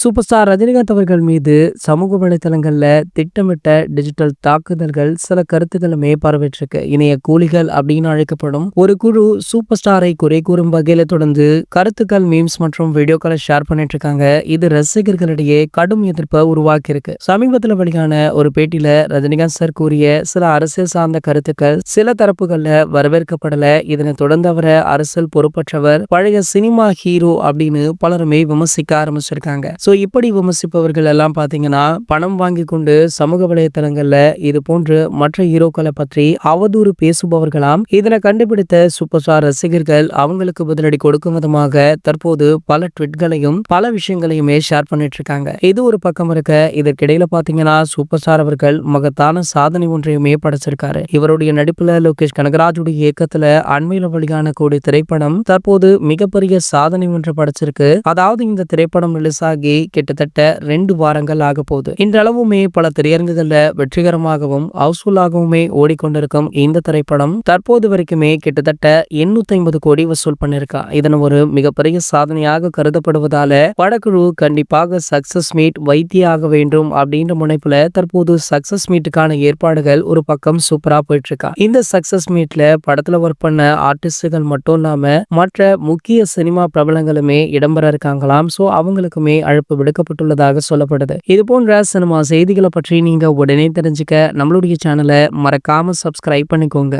Super star Rajinikanth அவர்கள் மீது சமூக வலைதளங்களில் திட்டமிட்ட டிஜிட்டல் தாக்குதல்கள் சில கருத்துக்களுமே பரவிட்டிருக்கு. இணைய கூலிகள் அப்படின்னு அழைக்கப்படும் ஒரு குழு சூப்பர் ஸ்டாரை குறை கூறும் வகையில தொடர்ந்து கருத்துக்கள் மீம்ஸ் மற்றும் வீடியோக்களை ஷேர் பண்ணிட்டு இருக்காங்க. இது ரசிகர்களிடையே கடும் எதிர்ப்பை உருவாக்கி இருக்கு சமீபத்தில் வெளியான ஒரு பேட்டியில ரஜினிகாந்த் சார் கூறிய சில அரசியல் சார்ந்த கருத்துக்கள் சில தரப்புகள்ல வரவேற்கப்படல. இதனை தொடர்ந்து அவரை அரசியல் பொறுப்பற்றவர் பழைய சினிமா ஹீரோ அப்படின்னு பலருமே விமர்சிக்க ஆரம்பிச்சிருக்காங்க. ஸோ இப்படி விமர்சிப்பவர்கள் எல்லாம் பார்த்தீங்கன்னா பணம் வாங்கி கொண்டு சமூக வலைத்தளங்களில் இது போன்று மற்ற ஹீரோக்களை பற்றி அவதூறு பேசுபவர்களாம் இதனை கண்டுபிடித்த சூப்பர் ஸ்டார் ரசிகர்கள் அவங்களுக்கு பதிலடி கொடுக்கும் விதமாக தற்போது பல ட்விட்களையும் பல விஷயங்களையுமே ஷேர் பண்ணிட்டு இருக்காங்க இது ஒரு பக்கம் இருக்க இதற்கிடையில பாத்தீங்கன்னா சூப்பர் ஸ்டார் அவர்கள் மகத்தான சாதனை ஒன்றையுமே படைச்சிருக்காரு. இவருடைய நடிப்புல லோகேஷ் கனகராஜுடைய இயக்கத்துல அண்மையில வெளியான கூடிய திரைப்படம் தற்போது மிகப்பெரிய சாதனை ஒன்று படைச்சிருக்கு. அதாவது இந்த திரைப்படம் ரிலீஸ் ஆகி கிட்டத்தட்ட ரெண்டு வாரங்கள் ஆக போகுது. இன்றளவுமே பல திரையரங்குகள்ல வெற்றிகரமாகவும் ஹவுஸ்ஃபுல்லாகவுமே ஓடிக்கொண்டிருக்கும் இந்த திரைப்படம் தற்போது வரைக்குமே கிட்டத்தட்ட எண்ணூத்தி ஐம்பது கோடி வசூல் பண்ணிருக்கா. இதன் ஒரு மிகப்பெரிய சாதனையாக கருதப்படுவதால படக்குழு கண்டிப்பாக சக்சஸ் மீட் வைத்தியாக வேண்டும் அப்படின்ற முனைப்புல தற்போது சக்சஸ் மீட்டுக்கான ஏற்பாடுகள் ஒரு பக்கம் சூப்பரா போயிட்டு இருக்கா இந்த சக்சஸ் மீட்ல படத்துல ஒர்க் பண்ண ஆர்டிஸ்டுகள் மட்டும் இல்லாம மற்ற முக்கிய சினிமா பிரபலங்களுமே இடம்பெற இருக்காங்களாம். சோ அவங்களுக்குமே அழைப்பு விடுக்கப்பட்டுள்ளதாக சொல்லப்படுது. இது போன்ற சினிமா செய்திகளை பற்றி நீங்க உடனே தெரிஞ்சுக்க நம்மளுடைய சேனலை மறக்காம சப்ஸ்கிரைப் பண்ணிக்கோங்க.